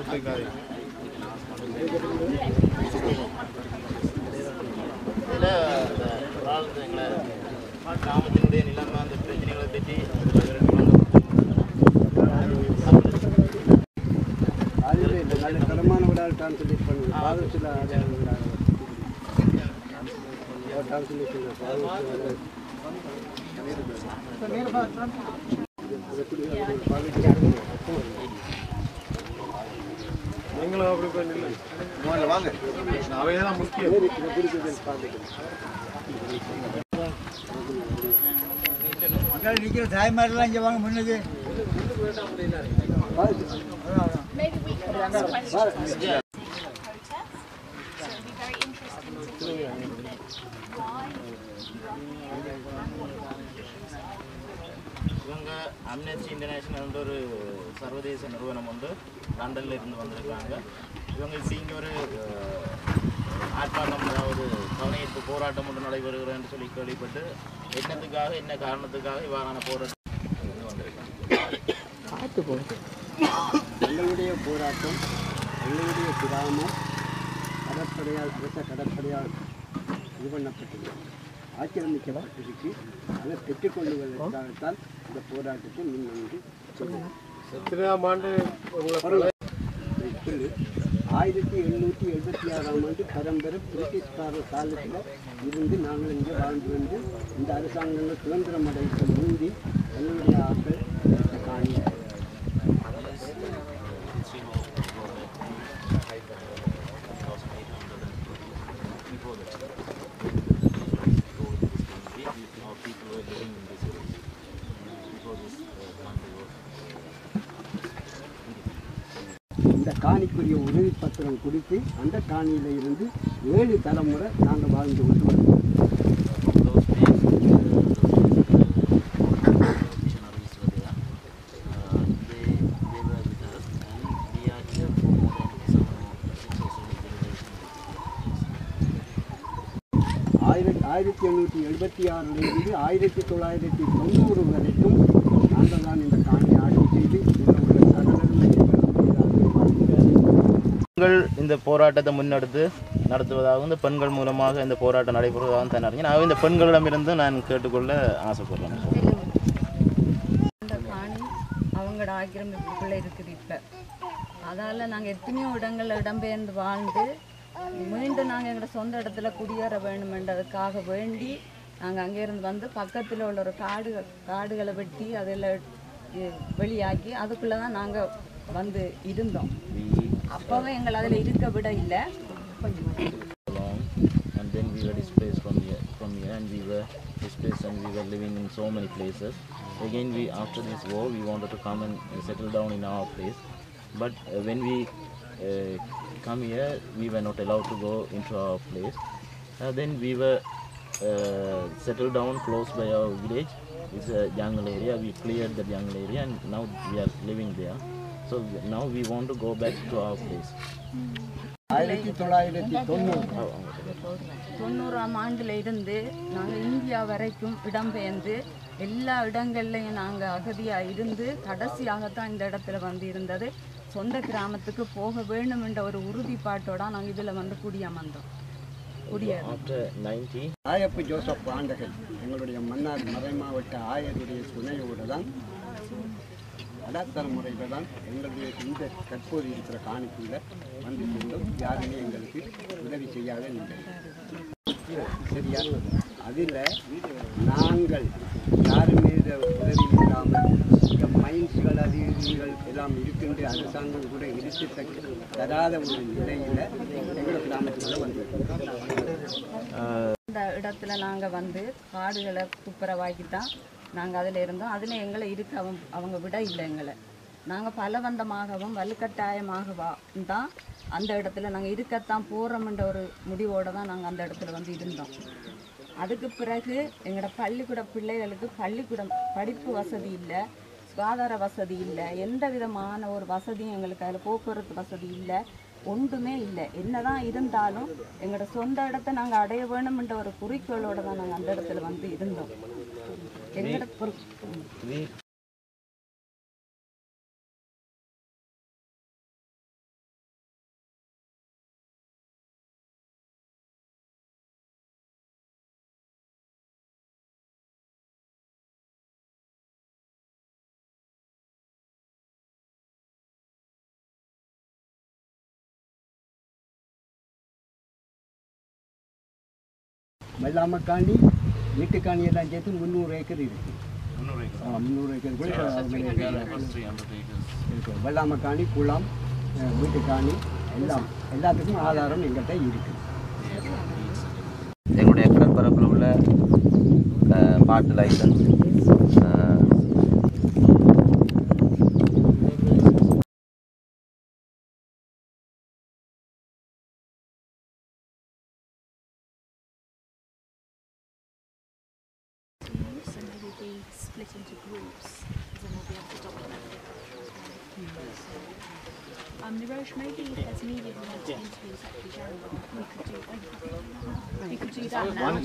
கதைக்காதீங்க இதில் அந்த கிராமத்தினுடைய நிலைமை அந்த பிரச்சனைகளை பற்றி அதுவே விடால் டிரான்ஸ்லேட் பண்ணுங்க டிரான்ஸ்லேஷன் நீங்களும் அப்படி போய் நில்லுங்க வாங்க அவையே தான் முக்கியம் இதை பிடிக்கிறது பார்த்துக்கலாம் மக்கள் நிற்கிற தாய்மாரெல்லாம் இங்கே வாங்க முன்னுக்கு Maybe we could ask questions. So it'd be very இவங்க அம்னெஸ்டி இன்டர்நேஷனல் ஒரு சர்வதேச நிறுவனம் வந்து லண்டனில் இருந்து வந்திருக்காங்க. இவங்க இங்கே ஒரு ஆர்ப்பாட்டம் அதாவது கவனயீர்ப்பு போராட்டம் ஒன்று நடைபெறுகிறேன்னு சொல்லி கேள்விப்பட்டு என்னத்துக்காக என்ன காரணத்துக்காக இவ்வாறான போராட்டம் வந்திருக்காங்க? எங்களுடைய போராட்டம் எங்களுடைய கிராமம் கடற்படையால் அரச கடற்படையால் இது பண்ணப்பட்டுள்ளது ஆக்கிரமிக்கப்பட்டிருக்கு அதை பெற்றுக்கொண்டு வருவதற்காகத்தான் இந்த போராட்டத்தை முன்வந்து சொல்லுவோம் எத்தனையாம் ஆண்டு உங்களை சொல்லு. ஆயிரத்தி எண்ணூற்றி எழுபத்தி ஆறாம் ஆண்டு பரம்பரை பிரிட்டிஷ்கார காலத்தில் இருந்து நாங்கள் இங்கே வாழ்ந்து வந்து இந்த அரசாங்கங்கள் சுதந்திரம் அடைக்க முந்தி எங்களுடைய ஆக்கள் இந்த காணிக்குரிய உதவி பத்திரம் கொடுத்து அந்த காணியில் இருந்து ஏழு தலைமுறை நாங்கள் வாழ்ந்து கொண்டு வந்தோம். ஆயிரத்தி ஆயிரத்தி எண்ணூற்றி எழுபத்தி ஆறிலிருந்து ஆயிரத்தி தொள்ளாயிரத்தி தொண்ணூறு வரைக்கும் நாங்கள் தான் இந்த காணியை ஆட்சி செய்து இதில் உள்ள சகலரும் பெண்கள் இந்த போராட்டத்தை முன்னெடுத்து நடத்துவதாகவும் இந்த பெண்கள் மூலமாக இந்த போராட்டம் நடைபெறுவதாகவும் தான் அறிஞர். நான் இந்த பெண்களிடமிருந்து நான் கேட்டுக்கொள்ள ஆசைப்படுறேன். இந்த காணி அவங்களோட ஆக்கிரமிப்புக்குள்ளே இருக்குது இப்போ. அதால் நாங்கள் எத்தனையோ இடங்களில் இடம்பெயர்ந்து வாழ்ந்து மீண்டும் நாங்கள் எங்களோட சொந்த இடத்துல குடியேற வேணுமென்றதுக்காக வேண்டி நாங்கள் அங்கேருந்து வந்து பக்கத்தில் உள்ள ஒரு காடு காடுகளை வெட்டி அதில் வெளியாக்கி அதுக்குள்ளே தான் நாங்கள் வந்து இருந்தோம். அப்போவே எங்களை அதில் இருக்க விட இல்லை கொஞ்சம் along and then we were displaced from here from here and we were displaced and we were living in so many places again we after this war we wanted to come and uh, settle down in our place but uh, when we uh, come here we were not allowed to go into our place uh, then we were uh, settled down close by our village it's a jungle area we cleared the jungle area and now we are living there So now we want to go back to our place. ஆயிரத்தி தொள்ளாயிரத்தி தொண்ணூறு. தொண்ணூறாம் ஆண்டில் இருந்து நாங்கள் India வரைக்கும் இடம்பெயர்ந்து எல்லா இடங்கள்லையும் நாங்கள் அகதியாக இருந்து கடைசியாகத்தான் இந்த இடத்துல வந்து இருந்தது. சொந்த கிராமத்துக்கு போக என்ற ஒரு உறுதிப்பாட்டோட நாங்கள் இதில் வந்து குடியமர்ந்தோம். குடியேறோம். After 90 ஆயப்பு ஜோசப் ஆண்டகை எங்களுடைய மன்னார் மறைமாவட்ட ஆயருடைய துணையோடு தான் அடாத்தர முறையில் தான் எங்களுடைய இந்த தற்போது இருக்கிற காணிக்கையில் வந்து கொண்டும் யாருமே எங்களுக்கு உதவி செய்யாத இல்லை சரியா? அதில் நாங்கள் யாருமே இதை உதவி இல்லாமல் இந்த மைன்ஸ்கள் அது இதுகள் எல்லாம் இருக்கின்ற அரசாங்கம் கூட இடித்து தராத ஒரு நிலையில் எங்களோட கிராமத்துக்குள்ள வந்திருக்கோம். இந்த இடத்துல நாங்கள் வந்து காடுகளை துப்புரவாக்கி தான் நாங்கள் அதில் இருந்தோம். அதில் எங்களை இருக்க அவங்க அவங்க விட இல்லை எங்களை. நாங்கள் பலவந்தமாகவும் வலுக்கட்டாயமாகவா தான் அந்த இடத்துல நாங்கள் இருக்கத்தான் போகிறோம்ன்ற ஒரு முடிவோடு தான் நாங்கள் அந்த இடத்துல வந்து இருந்தோம். அதுக்கு பிறகு எங்களோட பள்ளிக்கூட பிள்ளைகளுக்கு பள்ளிக்கூடம் படிப்பு வசதி இல்லை சுகாதார வசதி இல்லை எந்த விதமான ஒரு வசதியும் எங்களுக்கு அதில் போக்குவரத்து வசதி இல்லை ஒன்றுமே இல்லை. என்னதான் இருந்தாலும் எங்களோட சொந்த இடத்த நாங்கள் அடைய வேணும்ன்ற ஒரு குறிக்கோளோட தான் நாங்கள் அந்த இடத்துல வந்து இருந்தோம். வெள்ளாமக்காண்டி வீட்டுக்காணி எல்லாம் சேர்த்து முந்நூறு ஏக்கர் இருக்குது முந்நூறு ஏக்கர். கூட இருக்கு. வெள்ளாமக்காணி குளம் வீட்டுக்காணி எல்லாம் எல்லாத்துக்கும் ஆதாரம் எங்கள்கிட்ட இருக்குது எங்களுடைய கடற்பரப்பில் உள்ள பாட்டு licence split into groups, then we'll be able to document it. Um, Nirosh, maybe if there's media who want to interview Secretary General, we could do, we could do that now.